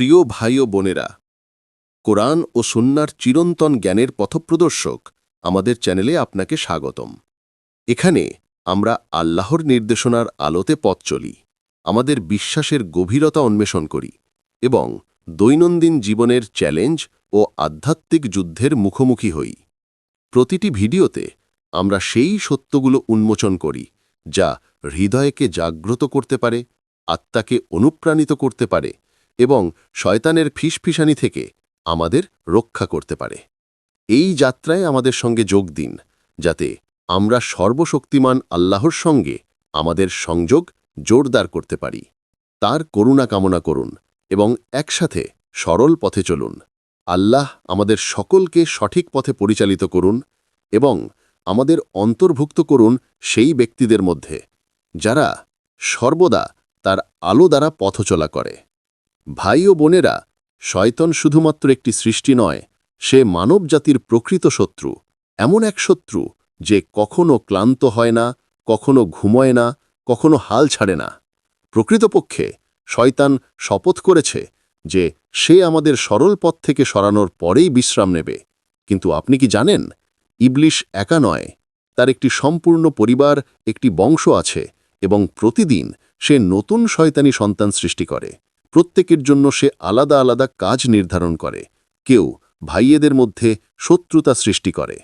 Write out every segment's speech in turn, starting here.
প্রিয় ভাই ও বোনেরা, কোরআন ও সুন্নার চিরন্তন জ্ঞানের পথপ্রদর্শক আমাদের চ্যানেলে আপনাকে স্বাগতম। এখানে আমরা আল্লাহর নির্দেশনার আলোতে পথ চলি, আমাদের বিশ্বাসের গভীরতা অন্বেষণ করি এবং দৈনন্দিন জীবনের চ্যালেঞ্জ ও আধ্যাত্মিক যুদ্ধের মুখোমুখি হই। প্রতিটি ভিডিওতে আমরা সেই সত্যগুলো উন্মোচন করি যা হৃদয়কে জাগ্রত করতে পারে, আত্মাকে অনুপ্রাণিত করতে পারে এবং শয়তানের ফিসফিসানি থেকে আমাদের রক্ষা করতে পারে। এই যাত্রায় আমাদের সঙ্গে যোগ দিন, যাতে আমরা সর্বশক্তিমান আল্লাহর সঙ্গে আমাদের সংযোগ জোরদার করতে পারি। তার করুণা কামনা করুন এবং একসাথে সরল পথে চলুন। আল্লাহ আমাদের সকলকে সঠিক পথে পরিচালিত করুন এবং আমাদের অন্তর্ভুক্ত করুন সেই ব্যক্তিদের মধ্যে, যারা সর্বদা তার আলো দ্বারা পথচলা করে। ভাই ও বোনেরা, শয়তন শুধুমাত্র একটি সৃষ্টি নয়, সে মানবজাতির প্রকৃত শত্রু, এমন এক শত্রু যে কখনো ক্লান্ত হয় না, কখনো ঘুমোয় না, কখনো হাল ছাড়ে না। প্রকৃতপক্ষে, শয়তান শপথ করেছে যে সে আমাদের সরল পথ থেকে সরানোর পরেই বিশ্রাম নেবে। কিন্তু আপনি কি জানেন, ইবলিশ একা নয়, তার একটি সম্পূর্ণ পরিবার, একটি বংশ আছে এবং প্রতিদিন সে নতুন শয়তানি সন্তান সৃষ্টি করে। প্রত্যেকের জন্য সে আলাদা আলাদা কাজ নির্ধারণ করে। কেউ ভাইয়েদের মধ্যে শত্রুতা সৃষ্টি করে।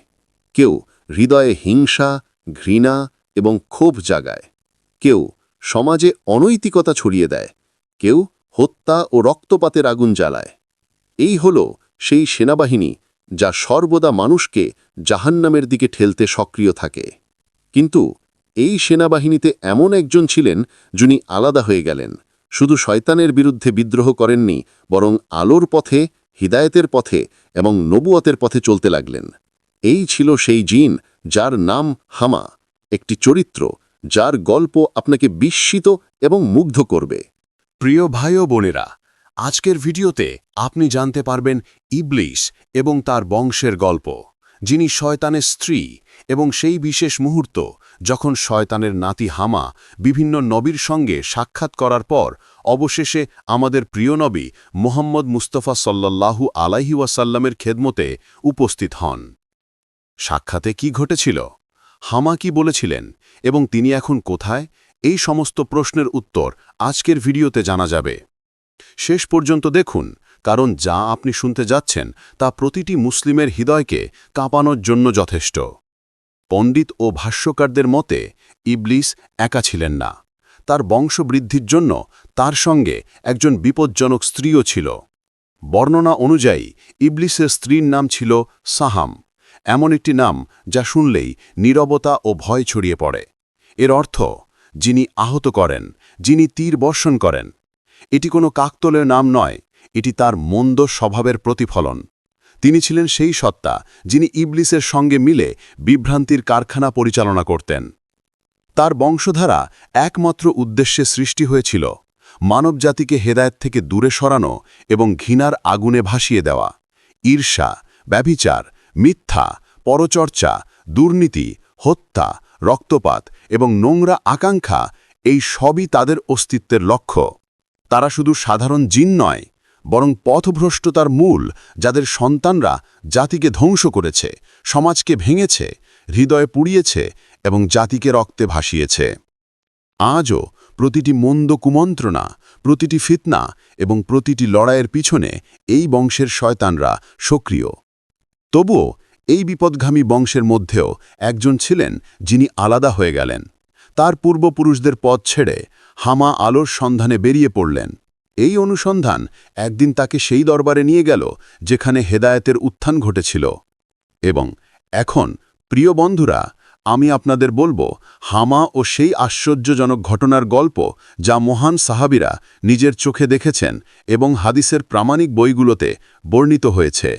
কেউ হৃদয়ে হিংসা, ঘৃণা এবং ক্ষোভ জাগায়। কেউ সমাজে অনৈতিকতা ছড়িয়ে দেয়। কেউ হত্যা ও রক্তপাতের আগুন জ্বালায়। এই হল সেই সেনাবাহিনী যা সর্বদা মানুষকে জাহান্নামের দিকে ঠেলতে সক্রিয় থাকে। কিন্তু এই সেনাবাহিনীতে এমন একজন ছিলেন, যিনি আলাদা হয়ে গেলেন। শুধু শয়তানের বিরুদ্ধে বিদ্রোহ করেননি, বরং আলোর পথে, হিদায়তের পথে এবং নবুয়তের পথে চলতে লাগলেন। এই ছিল সেই জিন যার নাম হামা, একটি চরিত্র যার গল্প আপনাকে বিস্মিত এবং মুগ্ধ করবে। প্রিয় ভাই ও বোনেরা, আজকের ভিডিওতে আপনি জানতে পারবেন ইবলিশ এবং তার বংশের গল্প, যিনি শয়তানের স্ত্রী এবং সেই বিশেষ মুহূর্ত যখন শয়তানের নাতি হামা বিভিন্ন নবীর সঙ্গে সাক্ষাৎ করার পর, অবশেষে আমাদের প্রিয় নবী মোহাম্মদ মুস্তফা সাল্লাল্লাহু আলাইহি ওয়াসাল্লামের খেদমতে উপস্থিত হন। সাক্ষাতে কি ঘটেছিল? হামা কি বলেছিলেন? এবং তিনি এখন কোথায়? এই সমস্ত প্রশ্নের উত্তর আজকের ভিডিওতে জানা যাবে। শেষ পর্যন্ত দেখুন, কারণ যা আপনি শুনতে যাচ্ছেন তা প্রতিটি মুসলিমের হৃদয়কে কাঁপানোর জন্য যথেষ্ট। পণ্ডিত ও ভাষ্যকারদের মতে, ইবলিস একা ছিলেন না। তার বংশবৃদ্ধির জন্য তার সঙ্গে একজন বিপজ্জনক স্ত্রীও ছিল। বর্ণনা অনুযায়ী, ইবলিসের স্ত্রীর নাম ছিল সাহাম। এমন একটি নাম যা শুনলেই নীরবতা ও ভয় ছড়িয়ে পড়ে। এর অর্থ, যিনি আহত করেন, যিনি তীর বর্ষণ করেন। এটি কোনো কাকতলের নাম নয়, এটি তার মন্দ স্বভাবের প্রতিফলন। তিনি ছিলেন সেই সত্তা যিনি ইবলিসের সঙ্গে মিলে বিভ্রান্তির কারখানা পরিচালনা করতেন। তার বংশধারা একমাত্র উদ্দেশ্যে সৃষ্টি হয়েছিল মানবজাতিকে হেদায়ত থেকে দূরে সরানো এবং ঘৃণার আগুনে ভাসিয়ে দেওয়া। ঈর্ষা, ব্যভিচার, মিথ্যা, পরচর্চা, দুর্নীতি, হত্যা, রক্তপাত এবং নোংরা আকাঙ্ক্ষা এই সবই তাদের অস্তিত্বের লক্ষ্য। তারা শুধু সাধারণ জিন নয় বরং পথভ্রষ্টতার মূল, যাদের সন্তানরা জাতিকে ধ্বংস করেছে, সমাজকে ভেঙেছে, হৃদয়ে পুড়িয়েছে এবং জাতিকে রক্তে ভাসিয়েছে। আজও প্রতিটি মন্দ কুমন্ত্রণা, প্রতিটি ফিতনা এবং প্রতিটি লড়াইয়ের পিছনে এই বংশের শয়তানরা সক্রিয়। তবুও এই বিপদগামী বংশের মধ্যেও একজন ছিলেন যিনি আলাদা হয়ে গেলেন। তার পূর্বপুরুষদের পথ ছেড়ে হামা আলোর সন্ধানে বেরিয়ে পড়লেন। এই অনুসন্ধান একদিন তাকে সেই দরবারে নিয়ে গেল, যেখানে হেদায়েতের উত্থান ঘটেছিল। এবং এখন, প্রিয় বন্ধুরা, আমি আপনাদের বলব, হামা ও সেই আশ্চর্যজনক ঘটনার গল্প যা মহান সাহাবিরা নিজের চোখে দেখেছেন এবং হাদিসের প্রামাণিক বইগুলোতে বর্ণিত হয়েছে।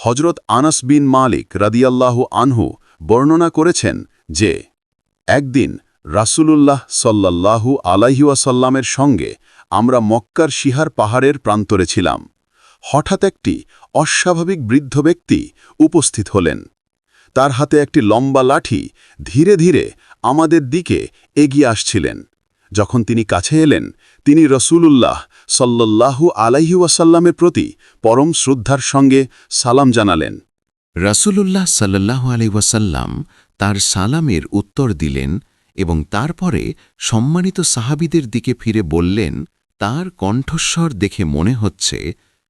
হজরত আনাস বিন মালিক রাদিয়াল্লাহু আনহু বর্ণনা করেছেন যে, একদিন রাসূলুল্লাহ সাল্লাল্লাহু আলাইহুয়াসাল্লামের সঙ্গে আমরা মক্কার শিহার পাহাড়ের প্রান্তরে ছিলাম। হঠাৎ একটি অস্বাভাবিক বৃদ্ধ ব্যক্তি উপস্থিত হলেন। তার হাতে একটি লম্বা লাঠি ধীরে ধীরে আমাদের দিকে এগিয়ে আসছিলেন। যখন তিনি কাছে এলেন, তিনি রসুলুল্লাহ সাল্লাল্লাহু আলাইহি ওয়াসাল্লামের প্রতি পরম শ্রদ্ধার সঙ্গে সালাম জানালেন। রাসূলুল্লাহ সাল্লাহ আলি তার সালামের উত্তর দিলেন এবং তারপরে সম্মানিত সাহাবিদের দিকে ফিরে বললেন তার কণ্ঠস্বর দেখে মনে হচ্ছে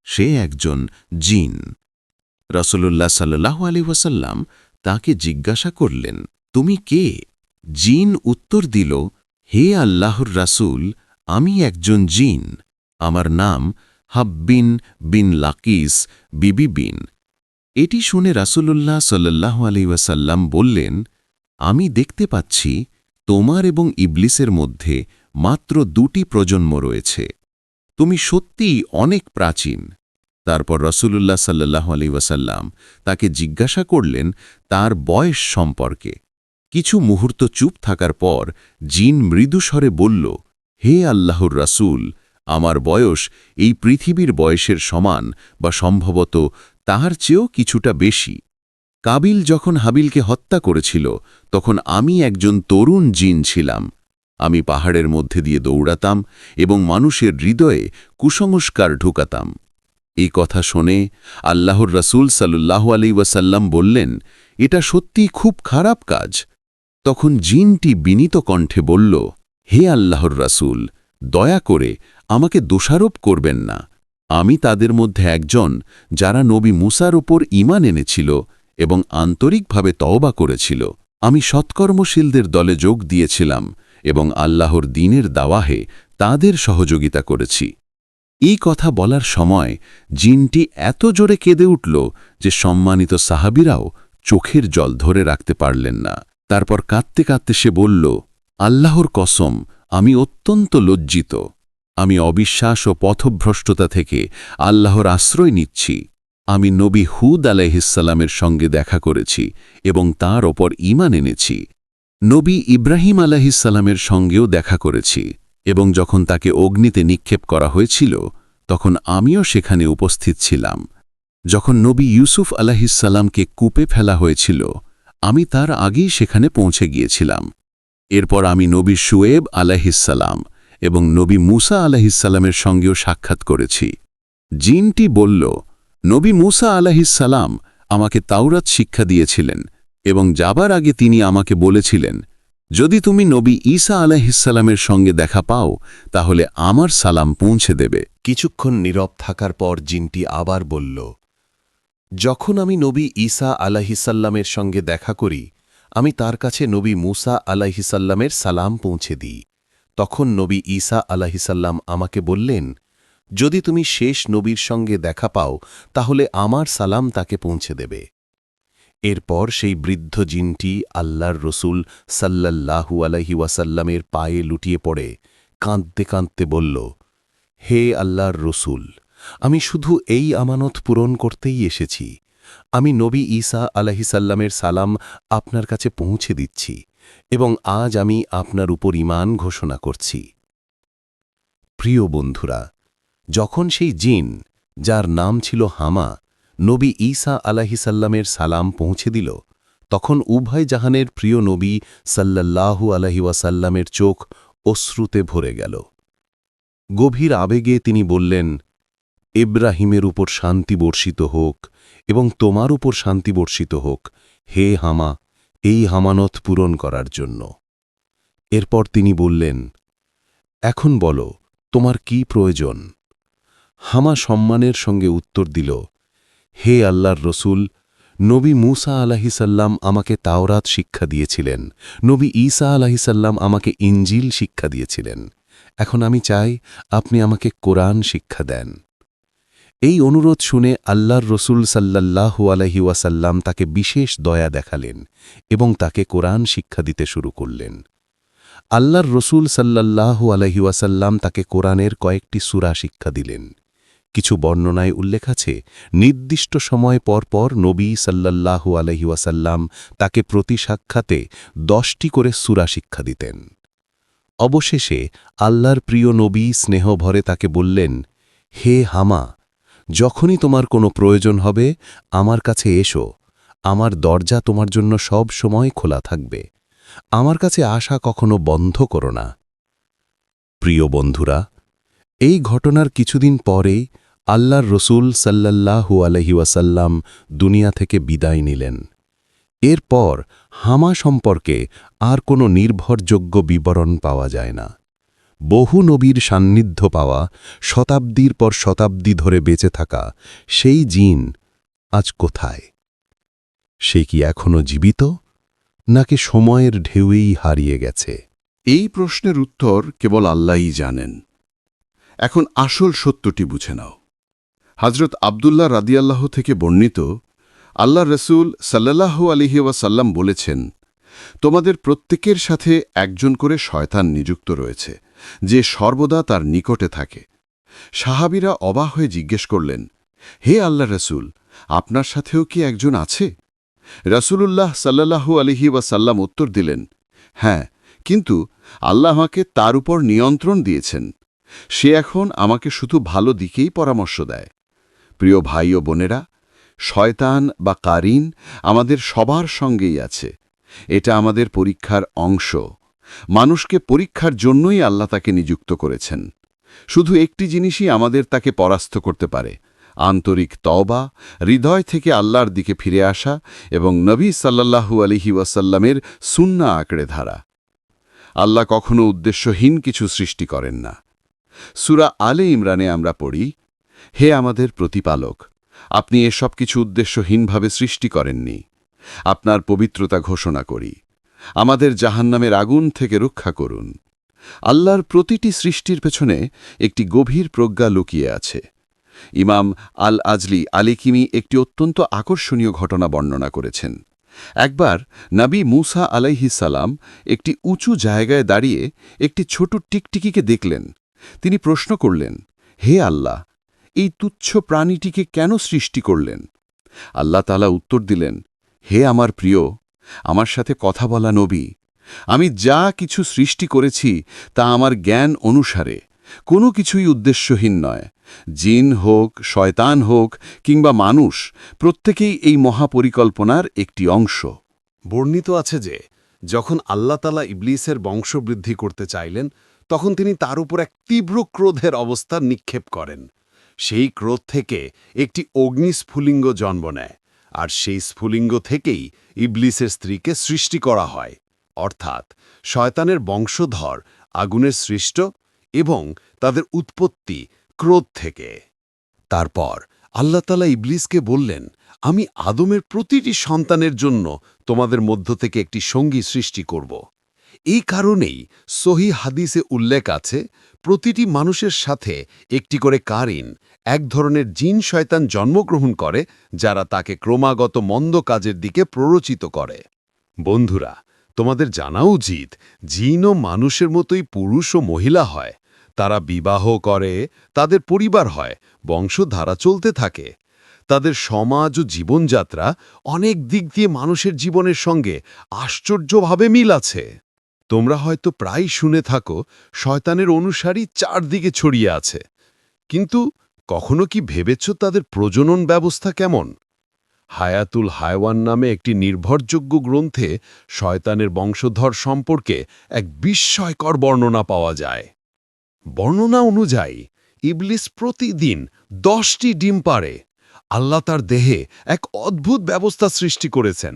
সে একজন জিন। রসুলুল্লাহ সাল্লাহ আলি ওয়াসাল্লাম তাকে জিজ্ঞাসা করলেন, তুমি কে? জিন উত্তর দিল, হে আল্লাহর রাসূল, আমি একজন জিন। আমার নাম হাব্বিন বিন লাকিস বিবি বিন। এটি শুনে রাসূলুল্লাহ সাল্লাহ আলহিউসাল্লাম বললেন, আমি দেখতে পাচ্ছি তোমার এবং ইবলিসের মধ্যে মাত্র দুটি প্রজন্ম রয়েছে। তুমি সত্যিই অনেক প্রাচীন। তারপর রসুলুল্লাহ সাল্লাহ ওয়াসাল্লাম তাকে জিজ্ঞাসা করলেন তার বয়স সম্পর্কে। কিছু মুহূর্ত চুপ থাকার পর জিন মৃদুস্বরে বলল, হে আল্লাহর রাসূল, আমার বয়স এই পৃথিবীর বয়সের সমান বা সম্ভবত তাহার চেয়েও কিছুটা বেশি। কাবিল যখন হাবিলকে হত্যা করেছিল, তখন আমি একজন তরুণ জিন ছিলাম। আমি পাহাড়ের মধ্যে দিয়ে দৌড়াতাম এবং মানুষের হৃদয়ে কুসংস্কার ঢুকাতাম। এই কথা শোনে আল্লাহর রসুল সাল্লাহ আলি ওয়াসাল্লাম বললেন, এটা সত্যি খুব খারাপ কাজ। তখন জিনটি বিনীত কণ্ঠে বলল, হে আল্লাহর রাসূল, দয়া করে আমাকে দোষারোপ করবেন না। আমি তাদের মধ্যে একজন যারা নবী মুসার ওপর ইমান এনেছিল এবং আন্তরিকভাবে তওবা করেছিল। আমি সৎকর্মশীলদের দলে যোগ দিয়েছিলাম এবং আল্লাহর দিনের দাওয়াহে তাদের সহযোগিতা করেছি। এই কথা বলার সময় জিনটি এত জোরে কেঁদে উঠল যে সম্মানিত সাহাবিরাও চোখের জল ধরে রাখতে পারলেন না। তারপর কাঁদতে কাঁদতে সে বলল, আল্লাহর কসম, আমি অত্যন্ত লজ্জিত। আমি অবিশ্বাস ও পথভ্রষ্টতা থেকে আল্লাহর আশ্রয় নিচ্ছি। আমি নবী হুদ আলাইহিসাল্লামের সঙ্গে দেখা করেছি এবং তার ওপর ইমান এনেছি। নবী ইব্রাহিম আলাহিসাল্লামের সঙ্গেও দেখা করেছি এবং যখন তাকে অগ্নিতে নিক্ষেপ করা হয়েছিল, তখন আমিও সেখানে উপস্থিত ছিলাম। যখন নবী ইউসুফ আলাহিসাল্লামকে কূপে ফেলা হয়েছিল, আমি তার আগেই সেখানে পৌঁছে গিয়েছিলাম। এরপর আমি নবী শুয়েব আলাহিসাল্লাম এবং নবী মুসা আলাহিসাল্লামের সঙ্গেও সাক্ষাৎ করেছি। জিনটি বলল, নবী মুসা আলাহিসাল্লাম আমাকে তাওরাত শিক্ষা দিয়েছিলেন এবং যাবার আগে তিনি আমাকে বলেছিলেন, যদি তুমি নবী ঈসা আলাহিসাল্লামের সঙ্গে দেখা পাও, তাহলে আমার সালাম পৌঁছে দেবে। কিছুক্ষণ নীরব থাকার পর জিনটি আবার বলল, যখন আমি নবী ঈসা আলাহিসাল্লামের সঙ্গে দেখা করি, আমি তার কাছে নবী মুসা আলাহিসাল্লামের সালাম পৌঁছে দিই। তখন নবী ঈসা আলাহিসাল্লাম আমাকে বললেন, যদি তুমি শেষ নবীর সঙ্গে দেখা পাও, তাহলে আমার সালাম তাকে পৌঁছে দেবে। এরপর সেই বৃদ্ধ জিনটি আল্লাহর রসুল সাল্লাল্লাহু আলহি ওয়াসাল্লামের পায়ে লুটিয়ে পড়ে, কাঁদতে কাঁদতে বলল, হে আল্লাহর রসুল, আমি শুধু এই আমানত পূরণ করতেই এসেছি। আমি নবী ঈসা আলাহিসাল্লামের সালাম আপনার কাছে পৌঁছে দিচ্ছি এবং আজ আমি আপনার উপর ইমান ঘোষণা করছি। প্রিয় বন্ধুরা, যখন সেই জিন, যার নাম ছিল হামা নবী ঈসা আলাহিসাল্লামের সালাম পৌঁছে দিল। তখন উভয় জাহানের প্রিয় নবী সাল্লাল্লাহু আলহি ওয়াসাল্লামের চোখ অশ্রুতে ভরে গেল। গভীর আবেগে তিনি বললেন, ইব্রাহিমের উপর শান্তি বর্ষিত হোক এবং তোমার উপর শান্তি বর্ষিত হোক। হে হামা, এই হামানত পূরণ করার জন্য। এরপর তিনি বললেন, এখন বলো, তোমার কি প্রয়োজন? হামা সম্মানের সঙ্গে উত্তর দিল হে আল্লাহর রসুল, নবী মুসা আলাহিসাল্লাম আমাকে তাওরাত শিক্ষা দিয়েছিলেন। নবী ঈসা আলাহিসাল্লাম আমাকে ইঞ্জিল শিক্ষা দিয়েছিলেন। এখন আমি চাই আপনি আমাকে কোরআন শিক্ষা দেন। এই অনুরোধ শুনে আল্লাহর রসুল সাল্লাল্লাহু আলহি ওয়াসাল্লাম তাকে বিশেষ দয়া দেখালেন এবং তাকে কোরআন শিক্ষা দিতে শুরু করলেন। আল্লাহর রসুল সাল্লাল্লাহু আলহি ওয়াসাল্লাম তাকে কোরআনের কয়েকটি সুরা শিক্ষা দিলেন। কিছু বর্ণনায় উল্লেখ আছে, নির্দিষ্ট সময় পর পর নবী সাল্লাল্লাহু আলহি ওয়াসাল্লাম তাকে প্রতি সাক্ষাতে দশটি করে সুরা শিক্ষা দিতেন। অবশেষে আল্লাহর প্রিয় নবী স্নেহভরে তাকে বললেন, হে হামা, যখনই তোমার কোনো প্রয়োজন হবে, আমার কাছে এসো। আমার দরজা তোমার জন্য সব সময় খোলা থাকবে। আমার কাছে আসা কখনো বন্ধ করো না। প্রিয় বন্ধুরা, এই ঘটনার কিছুদিন পরে আল্লাহর রসুল সাল্লাল্লাহু আলহি ওয়াসাল্লাম দুনিয়া থেকে বিদায় নিলেন। এরপর হামা সম্পর্কে আর কোনো নির্ভরযোগ্য বিবরণ পাওয়া যায় না। বহু নবীর সান্নিধ্য পাওয়া, শতাব্দীর পর শতাব্দী ধরে বেঁচে থাকা সেই জিন আজ কোথায়? সে কি এখনও জীবিত, নাকি সময়ের ঢেউয়েই হারিয়ে গেছে? এই প্রশ্নের উত্তর কেবল আল্লাহই জানেন। এখন আসল সত্যটি বুঝে নাও। হজরত আবদুল্লাহ রাদিয়াল্লাহ থেকে বর্ণিত আল্লাহ রসুল সাল্লাল্লাহু আলিহি ওয়াসাল্লাম বলেছেন, তোমাদের প্রত্যেকের সাথে একজন করে শয়তান নিযুক্ত রয়েছে, যে সর্বদা তার নিকটে থাকে। সাহাবিরা অবাক হয়ে জিজ্ঞেস করলেন, হে আল্লাহ রসুল, আপনার সাথেও কি একজন আছে? রসুলুল্লাহ সাল্লাল্লাহু আলিহি ওয়াসাল্লাম উত্তর দিলেন হ্যাঁ কিন্তু আল্লাহ আমাকে তার উপর নিয়ন্ত্রণ দিয়েছেন। সে এখন আমাকে শুধু ভালো দিকেই পরামর্শ দেয়। প্রিয় ভাই ও বোনেরা, শয়তান বা কারিন আমাদের সবার সঙ্গেই আছে। এটা আমাদের পরীক্ষার অংশ। মানুষকে পরীক্ষার জন্যই আল্লাহ তাকে নিযুক্ত করেছেন। শুধু একটি জিনিসই আমাদের তাকে পরাস্ত করতে পারে, আন্তরিক তওবা, হৃদয় থেকে আল্লাহর দিকে ফিরে আসা এবং নবী সাল্লাল্লাহু আলিহি ওয়াসাল্লামের সুন্না আঁকড়ে ধারা। আল্লাহ কখনো উদ্দেশ্যহীন কিছু সৃষ্টি করেন না। সুরা আলে ইমরানে আমরা পড়ি হে আমাদের প্রতিপালক, আপনি এসব কিছু উদ্দেশ্যহীনভাবে সৃষ্টি করেননি। আপনার পবিত্রতা ঘোষণা করি। আমাদের জাহান্নামের আগুন থেকে রক্ষা করুন। আল্লাহর প্রতিটি সৃষ্টির পেছনে একটি গভীর প্রজ্ঞা লুকিয়ে আছে। ইমাম আল আজলি আলিকিমি একটি অত্যন্ত আকর্ষণীয় ঘটনা বর্ণনা করেছেন। একবার নাবী মুসা সালাম একটি উঁচু জায়গায় দাঁড়িয়ে একটি ছোট টিকটিকিকে দেখলেন। তিনি প্রশ্ন করলেন, হে আল্লাহ এই তুচ্ছ প্রাণীটিকে কেন সৃষ্টি করলেন? আল্লাহ তালা উত্তর দিলেন, হে আমার প্রিয়, আমার সাথে কথা বলা নবী। আমি যা কিছু সৃষ্টি করেছি তা আমার জ্ঞান অনুসারে। কোনো কিছুই উদ্দেশ্যহীন নয়। জিন হোক, শয়তান হোক, কিংবা মানুষ, প্রত্যেকেই এই মহাপরিকল্পনার একটি অংশ। বর্ণিত আছে যে, যখন আল্লাহতালা ইবলিসের বংশবৃদ্ধি করতে চাইলেন, তখন তিনি তার উপর এক তীব্র ক্রোধের অবস্থা নিক্ষেপ করেন। সেই ক্রোধ থেকে একটি অগ্নিস্ফুলিঙ্গ জন্ম নেয়, আর সেই স্ফুলিঙ্গ থেকেই ইবলিসের স্ত্রীকে সৃষ্টি করা হয়। অর্থাৎ শয়তানের বংশধর আগুনের সৃষ্ট এবং তাদের উৎপত্তি ক্রোধ থেকে। তারপর আল্লাহতালা ইবলিসকে বললেন, আমি আদমের প্রতিটি সন্তানের জন্য তোমাদের মধ্য থেকে একটি সঙ্গী সৃষ্টি করব। এই কারণেই সহি হাদিসে উল্লেখ আছে, প্রতিটি মানুষের সাথে একটি করে কারিন, এক ধরনের জিন শয়তান জন্মগ্রহণ করে, যারা তাকে ক্রমাগত মন্দ কাজের দিকে প্ররোচিত করে। বন্ধুরা, তোমাদের জানা উচিত, জিন ও মানুষের মতোই পুরুষ ও মহিলা হয়। তারা বিবাহ করে, তাদের পরিবার হয়, বংশধারা চলতে থাকে। তাদের সমাজ ও জীবনযাত্রা অনেক দিক দিয়ে মানুষের জীবনের সঙ্গে আশ্চর্যভাবে মিল আছে। তোমরা হয়তো প্রায় শুনে থাকো, শয়তানের অনুসারী চারদিকে ছড়িয়ে আছে। কিন্তু কখনো কি ভেবেছ তাদের প্রজনন ব্যবস্থা কেমন? হায়াতুল হায়ওয়ান নামে একটি নির্ভরযোগ্য গ্রন্থে শয়তানের বংশধর সম্পর্কে এক বিস্ময়কর বর্ণনা পাওয়া যায়। বর্ণনা অনুযায়ী, ইবলিস প্রতিদিন দশটি ডিম পারে আল্লাহ তার দেহে এক অদ্ভুত ব্যবস্থা সৃষ্টি করেছেন।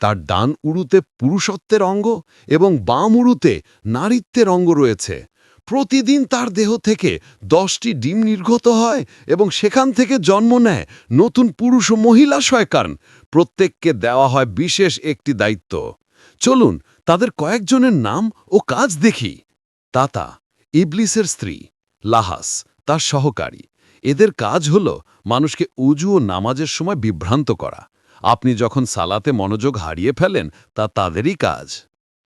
তার ডান উড়ুতে পুরুষত্বের অঙ্গ এবং বাম উড়ুতে নারীত্বের অঙ্গ রয়েছে। প্রতিদিন তার দেহ থেকে দশটি ডিম নির্গত হয় এবং সেখান থেকে জন্ম নেয় নতুন পুরুষ ও মহিলা শয়কান প্রত্যেককে দেওয়া হয় বিশেষ একটি দায়িত্ব। চলুন তাদের কয়েকজনের নাম ও কাজ দেখি। তাতা, ইবলিসের স্ত্রী। লাহাস, তার সহকারী। এদের কাজ হল মানুষকে উজু ও নামাজের সময় বিভ্রান্ত করা। আপনি যখন সালাতে মনোযোগ হারিয়ে ফেলেন, তা তাদেরই কাজ।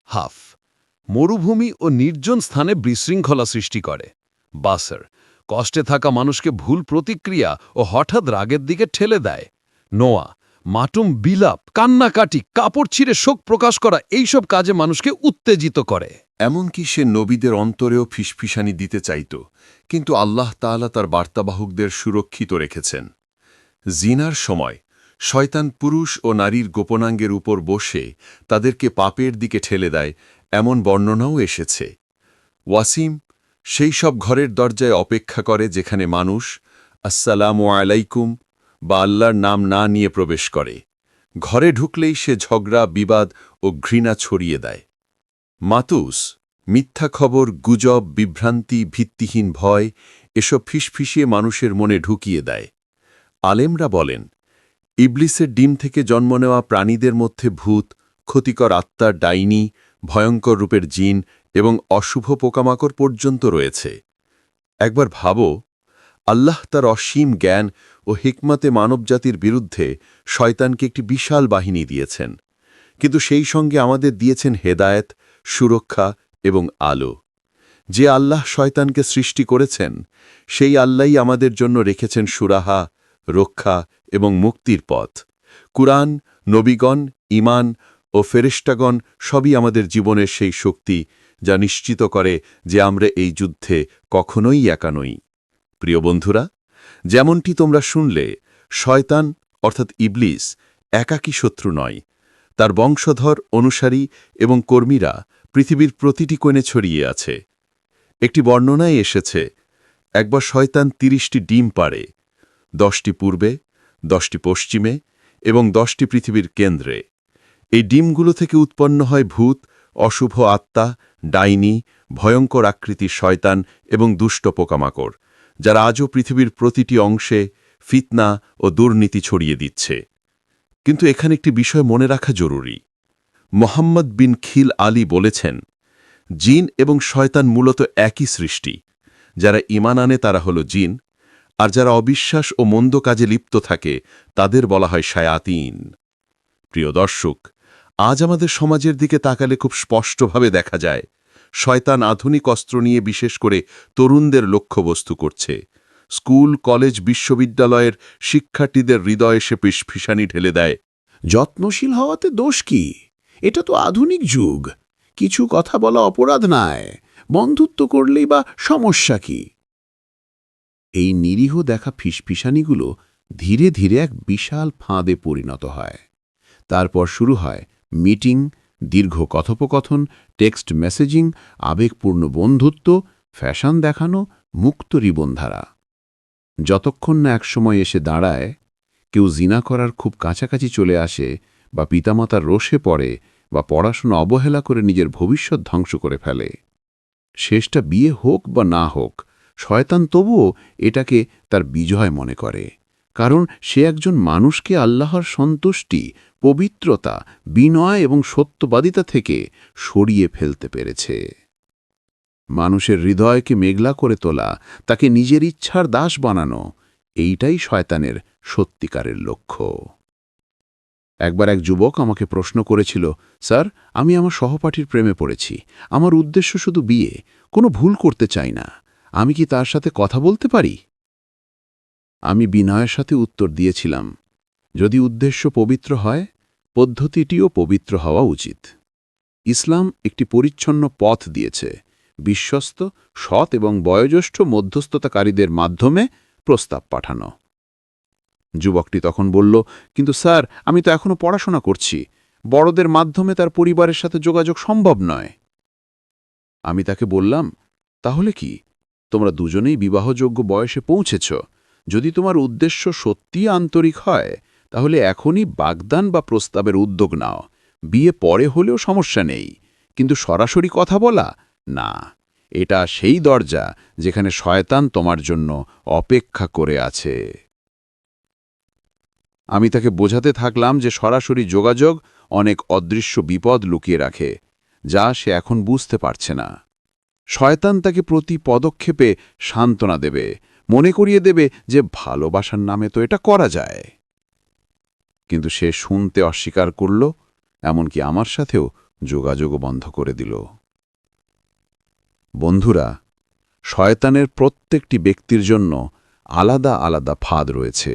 হাফ, মরুভূমি ও নির্জন স্থানে বিশৃঙ্খলা সৃষ্টি করে। বাসার কষ্টে থাকা মানুষকে ভুল প্রতিক্রিয়া ও হঠাৎ রাগের দিকে ঠেলে দেয়। নোয়া, মাটুম বিলাপ, কান্নাকাটি, কাপড় ছিঁড়ে শোক প্রকাশ করা, এইসব কাজে মানুষকে উত্তেজিত করে। এমনকি সে নবীদের অন্তরেও ফিসফিসানি দিতে চাইত, কিন্তু আল্লাহ তাআলা তার বার্তাবাহকদের সুরক্ষিত রেখেছেন। জিনার সময় শয়তান পুরুষ ও নারীর গোপনাঙ্গের উপর বসে তাদেরকে পাপের দিকে ঠেলে দেয়, এমন বর্ণনাও এসেছে। ওয়াসিম সেই সব ঘরের দরজায় অপেক্ষা করে যেখানে মানুষ আসসালামু আলাইকুম বা আল্লাহর নাম না নিয়ে প্রবেশ করে। ঘরে ঢুকলেই সে ঝগড়া, বিবাদ ও ঘৃণা ছড়িয়ে দেয়। মাতুস, মিথ্যা খবর, গুজব, বিভ্রান্তি, ভিত্তিহীন ভয়, এসব ফিসফিসিয়ে মানুষের মনে ঢুকিয়ে দেয়। আলেমরা বলেন ইবলিসের ডিম থেকে জন্ম নেওয়া প্রাণীদের মধ্যে ভূত, ক্ষতিকর আত্মার ডাইনি, ভয়ঙ্কর রূপের জিন এবং অশুভ পোকামাকড় পর্যন্ত রয়েছে। একবার ভাবো, আল্লাহ তার অসীম জ্ঞান ও হিকমতে মানবজাতির বিরুদ্ধে শয়তানকে একটি বিশাল বাহিনী দিয়েছেন। কিন্তু সেই সঙ্গে আমাদের দিয়েছেন হেদায়েত, সুরক্ষা এবং আলো। যে আল্লাহ শয়তানকে সৃষ্টি করেছেন, সেই আল্লাহই আমাদের জন্য রেখেছেন সুরাহা রক্ষা এবং মুক্তির পথ। কুরআন, নবীগণ ইমান ও ফেরেস্টাগণ সবই আমাদের জীবনের সেই শক্তি যা নিশ্চিত করে যে আমরা এই যুদ্ধে কখনোই একা নই। প্রিয় বন্ধুরা, যেমনটি তোমরা শুনলে, শয়তান, অর্থাৎ ইবলিস, একাকী শত্রু নয়। তার বংশধর, অনুসারী এবং কর্মীরা পৃথিবীর প্রতিটি কোণে ছড়িয়ে আছে। একটি বর্ণনায় এসেছে, একবার শয়তান তিরিশটি ডিম পাড়ে দশটি পূর্বে, দশটি পশ্চিমে এবং দশটি পৃথিবীর কেন্দ্রে। এই ডিমগুলো থেকে উৎপন্ন হয় ভূত, অশুভ আত্মা, ডাইনি, ভয়ঙ্কর আকৃতির শয়তান এবং দুষ্ট পোকামাকড়, যারা আজও পৃথিবীর প্রতিটি অংশে ফিতনা ও দুর্নীতি ছড়িয়ে দিচ্ছে। কিন্তু এখানে একটি বিষয় মনে রাখা জরুরি। মোহাম্মদ বিন খিল আলী বলেছেন, জিন এবং শয়তান মূলত একই সৃষ্টি। যারা ইমান আনে তারা হল জিন আর যারা অবিশ্বাস ও মন্দ কাজে লিপ্ত থাকে, তাদের বলা হয় সায়াতিন প্রিয় দর্শক, আজ আমাদের সমাজের দিকে তাকালে খুব স্পষ্টভাবে দেখা যায়, শয়তান আধুনিক অস্ত্র নিয়ে বিশেষ করে তরুণদের লক্ষ্যবস্তু করছে। স্কুল, কলেজ, বিশ্ববিদ্যালয়ের শিক্ষার্থীদের হৃদয়ে সে পিসফিসানি ঢেলে দেয়। যত্নশীল হওয়াতে দোষ কি? এটা তো আধুনিক যুগ। কিছু কথা বলা অপরাধ নয় বন্ধুত্ব করলেই বা সমস্যা কি? এই নিরীহ দেখা ফিসফিসানিগুলো ধীরে ধীরে এক বিশাল ফাঁদে পরিণত হয়। তারপর শুরু হয় মিটিং, দীর্ঘ কথোপকথন, টেক্সট মেসেজিং, আবেগপূর্ণ বন্ধুত্ব, ফ্যাশন দেখানো, মুক্ত রিবনধারা যতক্ষণ না একসময় এসে দাঁড়ায়, কেউ জিনা করার খুব কাছাকাছি চলে আসে বা পিতামাতার রোষে পড়ে বা পড়াশোনা অবহেলা করে নিজের ভবিষ্যৎ ধ্বংস করে ফেলে। শেষটা বিয়ে হোক বা না হোক শয়তান তবুও এটাকে তার বিজয় মনে করে। কারণ সে একজন মানুষকে আল্লাহর সন্তুষ্টি, পবিত্রতা, বিনয় এবং সত্যবাদিতা থেকে সরিয়ে ফেলতে পেরেছে। মানুষের হৃদয়কে মেঘলা করে তোলা, তাকে নিজের ইচ্ছার দাস বানানো, এইটাই শয়তানের সত্যিকারের লক্ষ্য। একবার এক যুবক আমাকে প্রশ্ন করেছিল, স্যার, আমি আমার সহপাঠীর প্রেমে পড়েছি। আমার উদ্দেশ্য শুধু বিয়ে, কোনো ভুল করতে চাই না। আমি কি তার সাথে কথা বলতে পারি? আমি বিনয়ের সাথে উত্তর দিয়েছিলাম, যদি উদ্দেশ্য পবিত্র হয়, পদ্ধতিটিও পবিত্র হওয়া উচিত। ইসলাম একটি পরিচ্ছন্ন পথ দিয়েছে, বিশ্বস্ত, সৎ এবং বয়োজ্যেষ্ঠ মধ্যস্থতাকারীদের মাধ্যমে প্রস্তাব পাঠানো। যুবকটি তখন বলল, কিন্তু স্যার, আমি তো এখনও পড়াশোনা করছি, বড়দের মাধ্যমে তার পরিবারের সাথে যোগাযোগ সম্ভব নয়। আমি তাকে বললাম, তাহলে কি? তোমরা দুজনেই বিবাহযোগ্য বয়সে পৌঁছেছ। যদি তোমার উদ্দেশ্য সত্যিই আন্তরিক হয়, তাহলে এখনই বাগদান বা প্রস্তাবের উদ্যোগ নাও। বিয়ে পরে হলেও সমস্যা নেই। কিন্তু সরাসরি কথা বলা? না। এটা সেই দরজা যেখানে শয়তান তোমার জন্য অপেক্ষা করে আছে। আমি তাকে বোঝাতে থাকলাম যে সরাসরি যোগাযোগ অনেক অদৃশ্য বিপদ লুকিয়ে রাখে, যা সে এখন বুঝতে পারছে না। শয়তান তাকে প্রতি পদক্ষেপে সান্ত্বনা দেবে। মনে করিয়ে দেবে যে ভালোবাসার নামে তো এটা করা যায়। কিন্তু সে শুনতে অস্বীকার করল, এমনকি আমার সাথেও যোগাযোগও বন্ধ করে দিল। বন্ধুরা, শয়তানের প্রত্যেকটি ব্যক্তির জন্য আলাদা আলাদা ফাঁদ রয়েছে।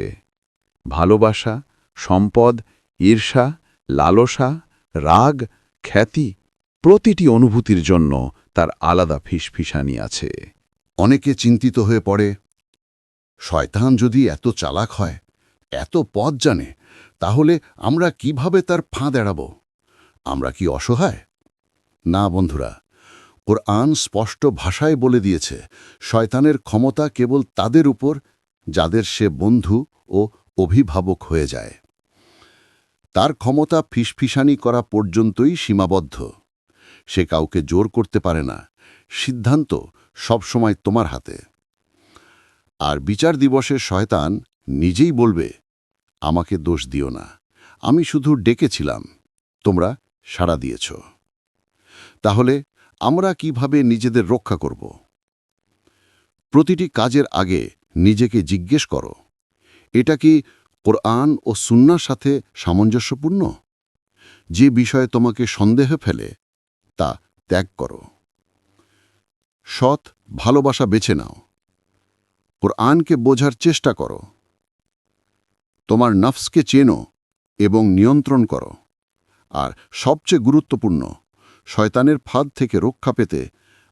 ভালোবাসা, সম্পদ, ঈর্ষা, লালসা, রাগ, খ্যাতি প্রতিটি অনুভূতির জন্য তার আলাদা ফিসফিসানি আছে। অনেকে চিন্তিত হয়ে পড়ে, শয়তান যদি এত চালাক হয়, এত পথ জানে, তাহলে আমরা কীভাবে তার ফাঁদ এড়াব? আমরা কি অসহায়? না বন্ধুরা, কোরআন স্পষ্ট ভাষায় বলে দিয়েছে, শয়তানের ক্ষমতা কেবল তাদের উপর, যাদের সে বন্ধু ও অভিভাবক হয়ে যায়। তার ক্ষমতা ফিসফিসানি করা পর্যন্তই সীমাবদ্ধ। সে কাউকে জোর করতে পারে না। সিদ্ধান্ত সবসময় তোমার হাতে। আর বিচার দিবসের শয়তান নিজেই বলবে, আমাকে দোষ দিও না। আমি শুধু ডেকেছিলাম। তোমরা সাড়া দিয়েছ। তাহলে আমরা কীভাবে নিজেদের রক্ষা করব? প্রতিটি কাজের আগে নিজেকে জিজ্ঞেস করো, এটা কি কোরআন ও সুন্নার সাথে সামঞ্জস্যপূর্ণ? যে বিষয়ে তোমাকে সন্দেহ ফেলে তা ত্যাগ করো। সৎ ভালোবাসা বেছে নাও। কোরআনকে বোঝার চেষ্টা করো। তোমার নফসকে চেনো এবং নিয়ন্ত্রণ করো। আর সবচেয়ে গুরুত্বপূর্ণ, শয়তানের ফাঁদ থেকে রক্ষা পেতে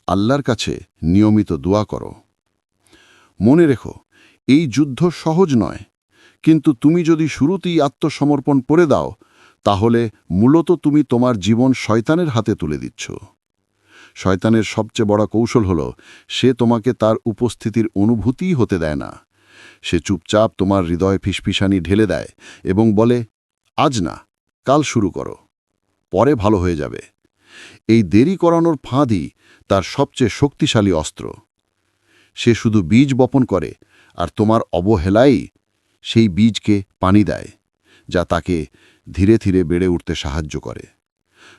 আল্লাহর কাছে নিয়মিত দোয়া করো। মনে রেখো, এই যুদ্ধ সহজ নয়, কিন্তু তুমি যদি শুরুতেই আত্মসমর্পণ করে দাও তাহলে মূলত তুমি তোমার জীবন শয়তানের হাতে তুলে দিচ্ছ। শয়তানের সবচেয়ে বড় কৌশল হল, সে তোমাকে তার উপস্থিতির অনুভূতিই হতে দেয় না। সে চুপচাপ তোমার হৃদয় ফিসফিসানি ঢেলে দেয় এবং বলে, আজ না, কাল শুরু করো, পরে ভালো হয়ে যাবে। এই দেরি করানোর ফাঁদই তার সবচেয়ে শক্তিশালী অস্ত্র। সে শুধু বীজ বপন করে, আর তোমার অবহেলাই সেই বীজকে পানি দেয়, যা তাকে ধীরে ধীরে বেড়ে উঠতে সাহায্য করে।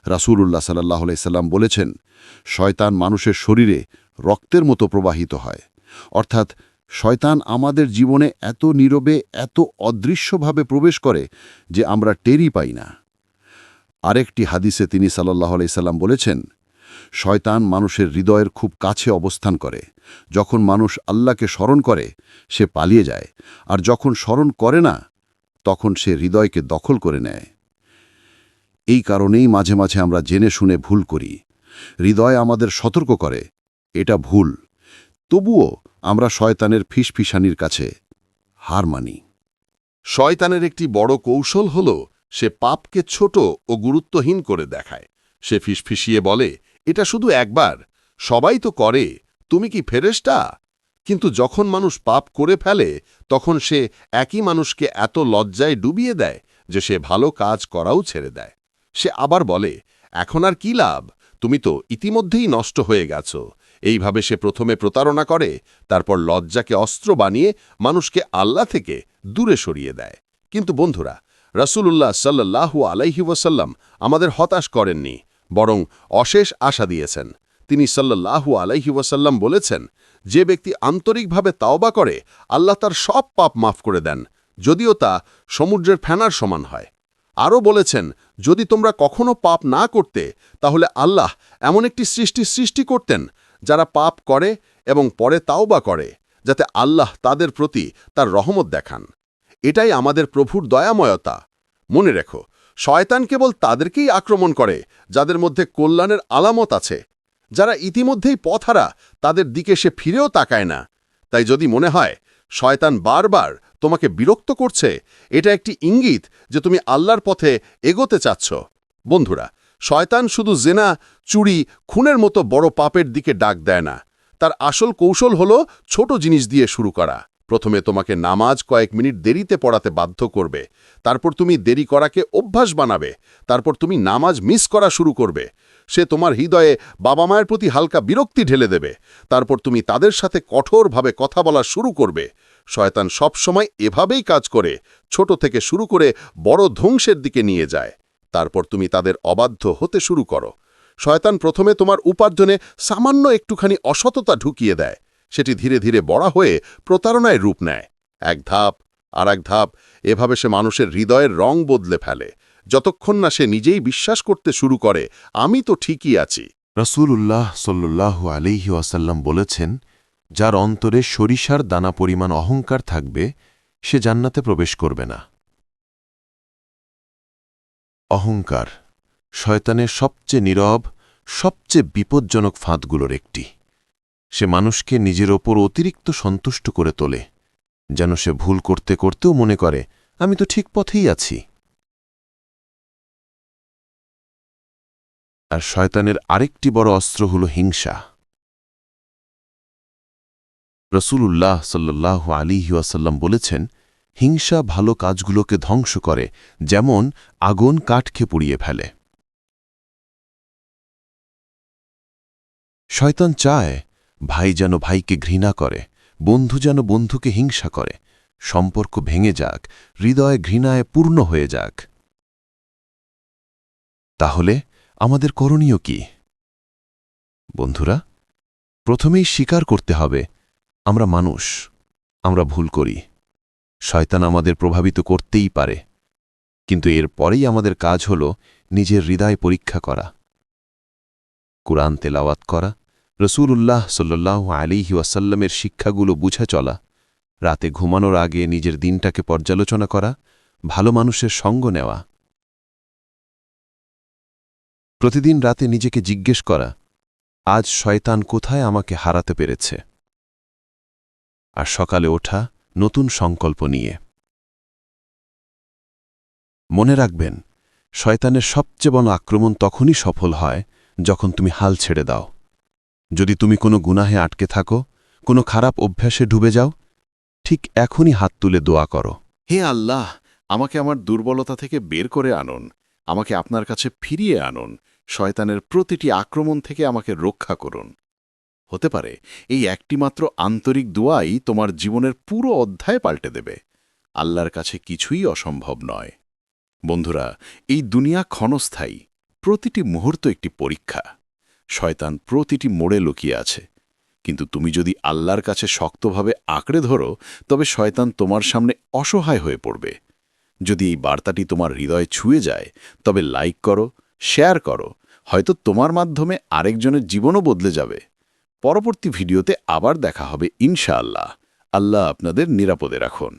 রাসূলুল্লাহ সাল্লাহ সাল্লাম বলেছেন, শয়তান মানুষের শরীরে রক্তের মতো প্রবাহিত হয়। অর্থাৎ শয়তান আমাদের জীবনে এত নীরবে, এত অদৃশ্যভাবে প্রবেশ করে যে আমরা টেরই পাই না। আরেকটি হাদিসে তিনি সাল্লাহ সাল্লাম বলেছেন, শয়তান মানুষের হৃদয়ের খুব কাছে অবস্থান করে। যখন মানুষ আল্লাহকে স্মরণ করে, সে পালিয়ে যায়। আর যখন স্মরণ করে না তখন সে হৃদয়কে দখল করে নেয়। এই কারণেই মাঝে মাঝে আমরা জেনে শুনে ভুল করি। হৃদয় আমাদের সতর্ক করে। এটা ভুল। তবুও আমরা শয়তানের ফিসফিসানির কাছে হার মানি। শয়তানের একটি বড় কৌশল হল, সে পাপকে ছোট ও গুরুত্বহীন করে দেখায়। সে ফিসফিসিয়ে বলে, এটা শুধু একবার। সবাই তো করে। তুমি কি ফেরেস্টা কিন্তু যখন মানুষ পাপ করে ফেলে, তখন সে একই মানুষকে এত লজ্জায় ডুবিয়ে দেয় যে সে ভালো কাজ করাও ছেড়ে দেয়। সে আবার বলে, এখন আর কি লাভ? তুমি তো ইতিমধ্যেই নষ্ট হয়ে গেছ। এইভাবে সে প্রথমে প্রতারণা করে, তারপর লজ্জাকে অস্ত্র বানিয়ে মানুষকে আল্লাহ থেকে দূরে সরিয়ে দেয়। কিন্তু বন্ধুরা রসুল্লাহ সাল্লাহু আলাইহি ওয়াসাল্লাম আমাদের হতাশ করেননি, বরং অশেষ আশা দিয়েছেন। তিনি সাল্লাহু আলাইহি ওয়াসাল্লাম বলেছেন যে ব্যক্তি আন্তরিকভাবে তাওবা করে, আল্লাহ তার সব পাপ মাফ করে দেন, যদিও তা সমুদ্রের ফেনার সমান হয়। আরও বলেছেন, যদি তোমরা কখনো পাপ না করতে, তাহলে আল্লাহ এমন একটি সৃষ্টি সৃষ্টি করতেন, যারা পাপ করে এবং পরে তাওবা করে, যাতে আল্লাহ তাদের প্রতি তার রহমত দেখান। এটাই আমাদের প্রভুর দয়াময়তা। মনে রেখো, শয়তান কেবল তাদেরকেই আক্রমণ করে, যাদের মধ্যে কল্যাণের আলামত আছে যারা ইতিমধ্যেই পথহারা তাদের দিকে সে ফিরেও তাকায় না। তাই যদি মনে হয়, শয়তান বারবার তোমাকে বিরক্ত করছে, এটা একটি ইঙ্গিত যে তুমি আল্লাহর পথে এগোতে চাচ্ছ। বন্ধুরা, শয়তান শুধু জেনা, চুরি, খুনের মতো বড় পাপের দিকে ডাক দেয় না। তার আসল কৌশল হল ছোট জিনিস দিয়ে শুরু করা। প্রথমে তোমাকে নামাজ কয়েক মিনিট দেরিতে পড়াতে বাধ্য করবে। তারপর তুমি দেরি করাকে অভ্যাস বানাবে। তারপর তুমি নামাজ মিস করা শুরু করবে। সে তোমার হৃদয়ে বাবা মায়ের প্রতি হালকা বিরক্তি ঢেলে দেবে। তারপর তুমি তাদের সাথে কঠোরভাবে কথা বলা শুরু করবে। শয়তান সবসময় এভাবেই কাজ করে, ছোট থেকে শুরু করে বড় ধ্বংসের দিকে নিয়ে যায়। তারপর তুমি তাদের অবাধ্য হতে শুরু করো। শয়তান প্রথমে তোমার উপার্জনে সামান্য একটুখানি অসততা ঢুকিয়ে দেয়। সেটি ধীরে ধীরে বড়া হয়ে প্রতারণায় রূপ নেয়। এক ধাপ আর এক ধাপ, এভাবে সে মানুষের হৃদয়ের রং বদলে ফেলে। যতক্ষণ না সে নিজেই বিশ্বাস করতে শুরু করে, আমি তো ঠিকই আছি। রসুল্লাহ সল্লু আলিহি ওয়াসাল্লাম বলেছেন, যার অন্তরে সরিষার দানা পরিমাণ অহংকার থাকবে, সে জান্নাতে প্রবেশ করবে না। অহংকার শয়তানের সবচেয়ে নীরব, সবচেয়ে বিপজ্জনক ফাঁদগুলোর একটি। সে মানুষকে নিজের ওপর অতিরিক্ত সন্তুষ্ট করে তোলে, যেন সে ভুল করতে করতেও মনে করে, আমি তো ঠিক পথেই আছি। আর শয়তানের আরেকটি বড় অস্ত্র হল হিংসা। রসুলুল্লাহ সাল্লাহ আলিহাসাল্লাম বলেছেন, হিংসা ভালো কাজগুলোকে ধ্বংস করে, যেমন আগুন কাঠকে পুড়িয়ে ফেলে। শয়তান চায় ভাই যেন ভাইকে ঘৃণা করে, বন্ধু যেন বন্ধুকে হিংসা করে, সম্পর্ক ভেঙে যাক, হৃদয় ঘৃণায় পূর্ণ হয়ে যাক। তাহলে আমাদের করণীয় কি? বন্ধুরা, প্রথমেই স্বীকার করতে হবে, আমরা মানুষ, আমরা ভুল করি। শয়তান আমাদের প্রভাবিত করতেই পারে। কিন্তু এর পরেই আমাদের কাজ হল নিজের হৃদয় পরীক্ষা করা। কুরআন তেলাওয়াত করা রসুল্লাহ সাল্লাহ আলিহি ওয়াসাল্লামের শিক্ষাগুলো বুঝা চলা, রাতে ঘুমানোর আগে নিজের দিনটাকে পর্যালোচনা করা, ভালো মানুষের সঙ্গ নেওয়া। প্রতিদিন রাতে নিজেকে জিজ্ঞেস করা, আজ শয়তান কোথায় আমাকে হারাতে পেরেছে? আর সকালে ওঠা নতুন সংকল্প নিয়ে। মনে রাখবেন, শয়তানের সবচেয়ে বড় আক্রমণ তখনই সফল হয় যখন তুমি হাল ছেড়ে দাও। যদি তুমি কোনো গুনাহে আটকে থাকো, কোনো খারাপ অভ্যাসে ডুবে যাও, ঠিক এখনই হাত তুলে দোয়া করো। হে আল্লাহ, আমাকে আমার দুর্বলতা থেকে বের করে আনুন, আমাকে আপনার কাছে ফিরিয়ে আনুন শয়তানের প্রতিটি আক্রমণ থেকে আমাকে রক্ষা করুন। হতে পারে, এই একটিমাত্র আন্তরিক দোয়াই তোমার জীবনের পুরো অধ্যায় পাল্টে দেবে। আল্লাহর কাছে কিছুই অসম্ভব নয়। বন্ধুরা, এই দুনিয়া ক্ষণস্থায়ী, প্রতিটি মুহূর্ত একটি পরীক্ষা। শয়তান প্রতিটি মোড়ে লুকিয়ে আছে। কিন্তু তুমি যদি আল্লাহর কাছে শক্তভাবে আঁকড়ে ধরো, তবে শয়তান তোমার সামনে অসহায় হয়ে পড়বে। যদি এই বার্তাটি তোমার হৃদয়ে ছুঁয়ে যায়, তবে লাইক করো শেয়ার করো। হয়তো তোমার মাধ্যমে আরেকজনের জীবনও বদলে যাবে। পরবর্তী ভিডিওতে আবার দেখা হবে ইনশাআল্লাহ। আল্লাহ আপনাদের নিরাপদে রাখুন।